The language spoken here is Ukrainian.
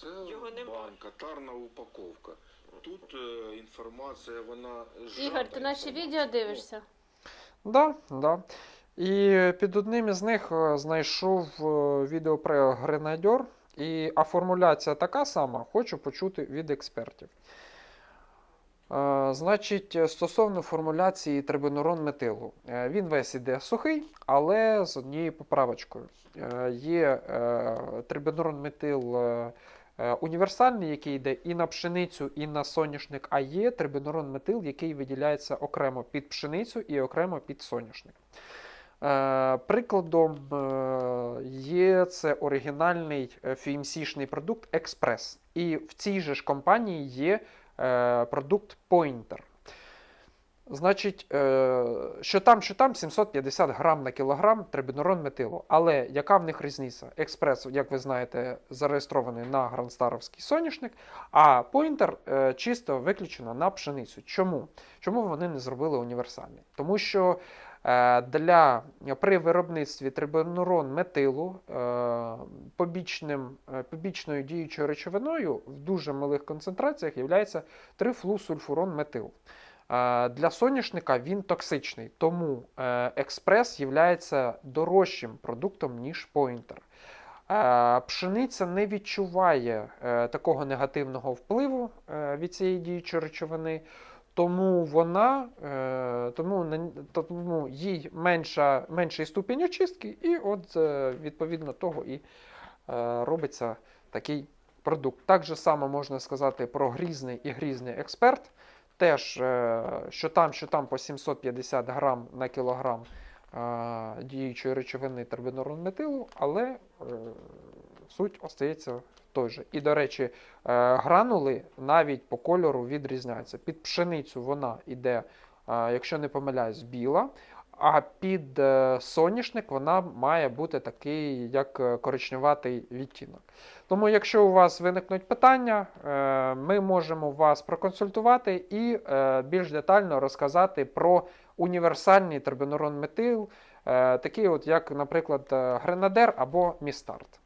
Це Його нема. банка, тарна упаковка. Тут е, інформація, вона Ігор, ти наші відео дивишся? Да, да. І під одним із них е, знайшов е, відео про гренадьор. І, а формуляція така сама, хочу почути від експертів. Е, значить, е, стосовно формуляції трибенурон метилу. Е, він весь іде сухий, але з однією поправочкою. Е, є е, трибенурон метил е, універсальний, який йде і на пшеницю, і на соняшник, а є трибінорон метил, який виділяється окремо під пшеницю і окремо під соняшник. Е, Прикладом е, є це оригінальний фімсішний FMC-шний продукт Експрес. І в цій же ж компанії є е, продукт Pointer. Значить, е, що там, що там 750 грам на кілограм трибенурон метилу. Але яка в них різниця? Експрес, як ви знаєте, зареєстрований на грандстаровський соняшник, а Pointer е, чисто виключено на пшеницю. Чому? Чому вони не зробили універсальний? Тому що е, для, при виробництві трибенурон метилу побічним, побічною діючою речовиною в дуже малих концентраціях є трифлусульфурон метил. Для соняшника він токсичний, тому е, експрес є дорожчим продуктом, ніж поінтер. Е, Пшениця не відчуває е, такого негативного впливу від цієї діючої речовини, тому вона тому, тому їй менша, менший ступінь очистки, і от відповідно того і робиться такий продукт. Так же само можна сказати про грізний і грізний експерт. Теж, е, що там, що там по 750 грам на кілограм е, діючої речовини тербинорон метилу, але е, суть остається той же. І, до речі, гранули навіть по кольору відрізняються. Під пшеницю вона йде, якщо не помиляюсь, біла, а під е, соняшник вона має бути такий, як е, коричневатий відтінок. Тому, якщо у вас виникнуть питання, е, ми можемо вас проконсультувати і більш детально розказати про універсальний тербінорон метил, такий от, як, наприклад, Гренадер або Містарт.